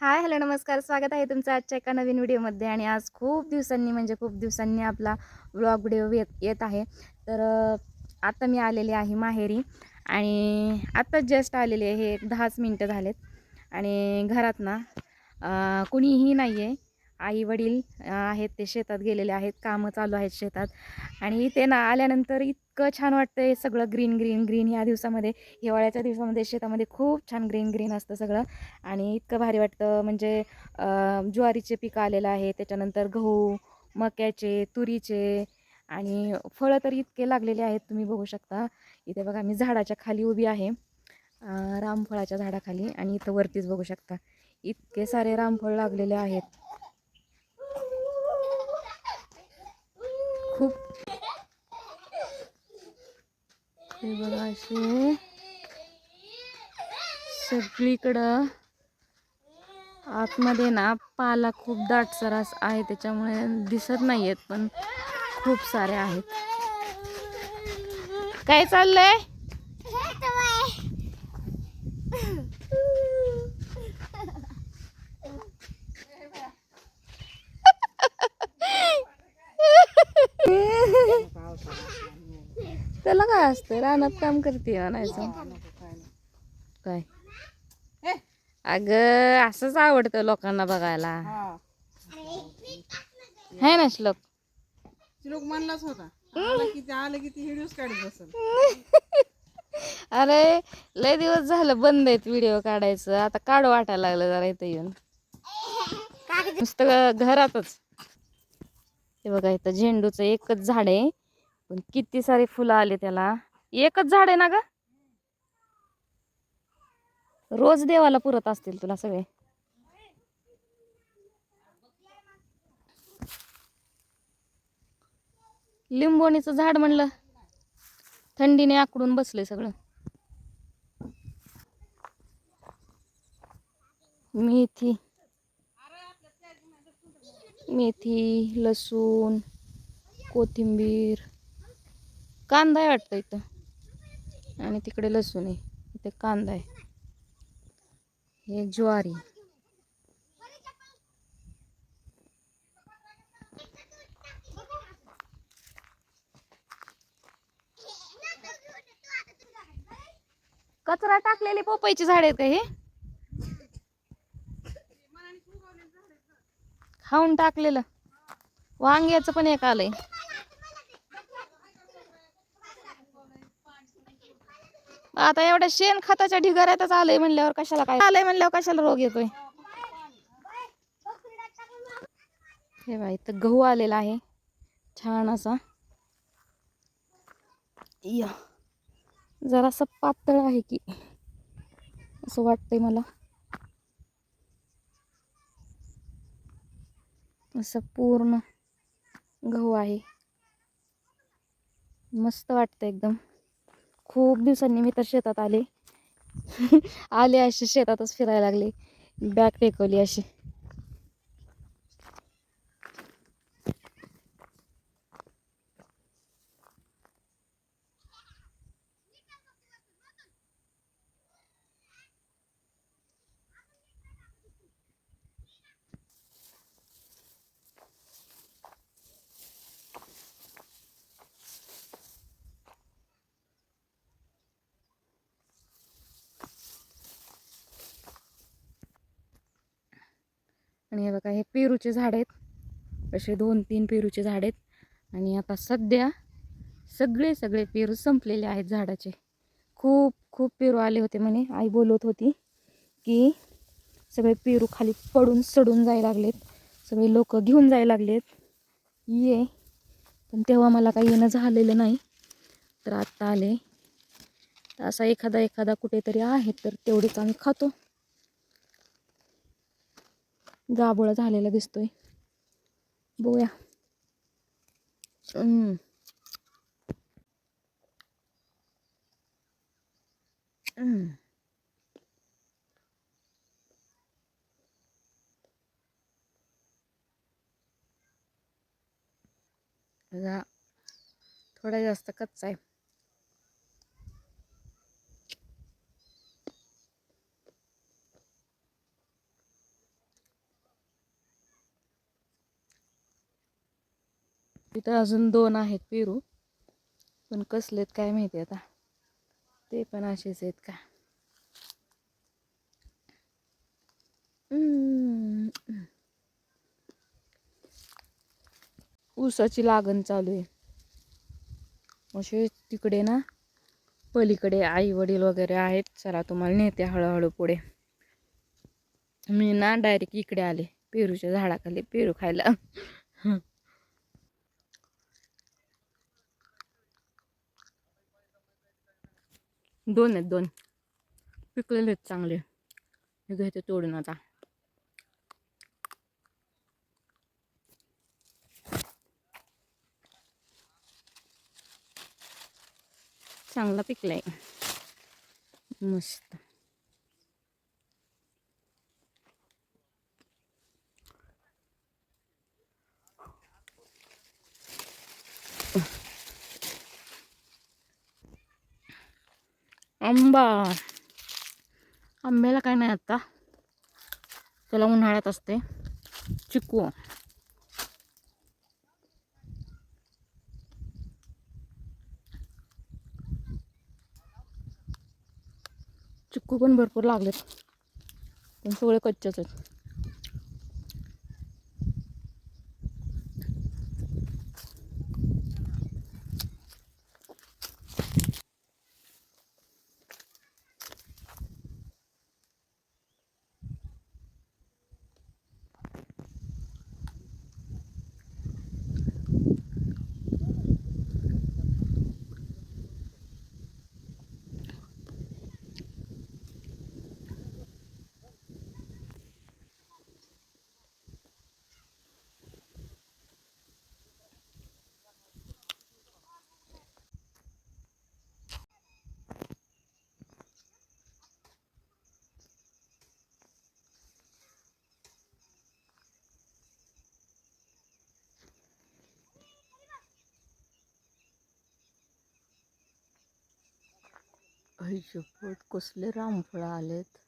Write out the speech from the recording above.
Hi hello नमस्कार. स्वागत आहे तुमचं आजच्या एका नवीन व्हिडिओमध्ये आणि आज खूप दिवसांनी म्हणजे खूप दिवसांनी आपला व्लॉग व्हिडिओ येत येत आहे. तर आता मी आलेली आहे माहेरी आणि आत्ताच जस्ट आलेली आहे. हे एक दहाच मिनटं झालेत आणि घरात ना कुणीही नाही आहे आई वडील आहेत ते शेतात गेलेले आहेत कामं चालू आहेत शेतात. आणि इथे ना आल्यानंतर इतकं छान वाटतं आहे सगळं ग्रीन ग्रीन ग्रीन ह्या दिवसामध्ये. हिवाळ्याच्या दिवसामध्ये शेतामध्ये खूप छान ग्रीन ग्रीन असतं सगळं. आणि इतकं भारी वाटतं म्हणजे ज्वारीचे पिकं आलेलं आहे त्याच्यानंतर गहू मक्याचे तुरीचे आणि फळं तर इतके लागलेले आहेत तुम्ही बघू शकता. इथे बघा मी झाडाच्या खाली उभी आहे. रामफळाच्या झाडाखाली आणि इथं वरतीच बघू शकता. इतके सारे रामफळ लागलेले आहेत. खूप. हे बघा असे सगळीकडं आतमध्ये ना पाला खूप दाटसरास आहे त्याच्यामुळे दिसत नाही आहेत पण खूप सारे आहेत. काय चाललंय त्याला काय असतं रानात काम करते म्हणायचं. काय? अगं असंच आवडतं लोकांना बघायला. है. ना श्लोक? लोक म्हणलाच होता. आलं की ते काढत बसल. अरे लय दिवस झालं बंद आहेत व्हिडिओ काढायचं. आता काढू वाटायला लागलं जरा इथं येऊन. नुसतं घरातच. हे बघा इथं झेंडूचं एकच झाड आहे. पण किती सारे फुलं आले त्याला. एकच झाड आहे ना ग? रोज देवाला पुरत असतील तुला सगळे. लिंबोणीचं झाड म्हणलं. थंडीने आकडून बसलंय सगळं. मेथी. मेथी लसूण कोथिंबीर. कांदा आहे वाटतं इथं. आणि तिकडे लसूण आहे. इथे कांदा आहे. हे ज्वारी. कचरा टाकलेली पोपायची झाड आहेत का हे? खाऊन टाकलेलं. वांग्याचं पण एक आलंय. आता एवढ्या शेण खताच्या ढिगाऱ्यातच आलंय म्हणल्यावर कशाला काय? आलंय म्हणल्यावर कशाला रोग येतोय? हे बाई इथं गहू आलेला आहे. छान असा. या. जरासा पातळ आहे की असं वाटतंय मला. असं पूर्ण गहू आहे. मस्त वाटतं एकदम. खूप दिवसांनी मी तर शेतात आले. आले अशी शेतातच फिरायला लागले. बॅग टेकवली अशी. आणि हे बघा हे पेरूचे झाड आहेत. असे दोन तीन पेरूचे झाड आहेत. आणि आता सध्या सगळे सगळे पेरू संपलेले आहेत झाडाचे. खूप खूप पेरू आले होते म्हणे. आई बोलत होती की सगळे पेरू खाली पडून सडून जायला लागलेत. सगळे लोक घेऊन जायला लागलेत. ये. पण तेव्हा मला काही येणं झालेलं नाही. तर आत्ता आले. तर असा एखादा एखादा कुठेतरी आहे तर तेवढेच आम्ही खातो. गाबोळा झालेला दिसतोय बघूया हम्म. हम्म. थोडा जास्त कच्चा आहे तिथं अजून दोन आहेत पेरू. पण कसलेत काय माहिती आता. ते पण असेच आहेत का. ऊसाची लागण चालू आहे. असे तिकडे ना पलीकडे आई वडील वगैरे आहेत. चला तुम्हाला नेते हळूहळू पुढे. मी ना डायरेक्ट इकडे आले. पेरूच्या झाडाखाली पेरू खायला. दोन आहेत दोन. पिकलेले आहेत चांगले. हे घ्यायचे तोडून आता. चांगला पिकलाय. मस्त. आंबा. आंब्याला काय नाही आता. त्याला उन्हाळ्यात असते. चिकू. चिक्कू पण भरपूर लागलेत. पण सगळे कच्चेच आहेत. आई शपथ कसले रामफळं आलेत?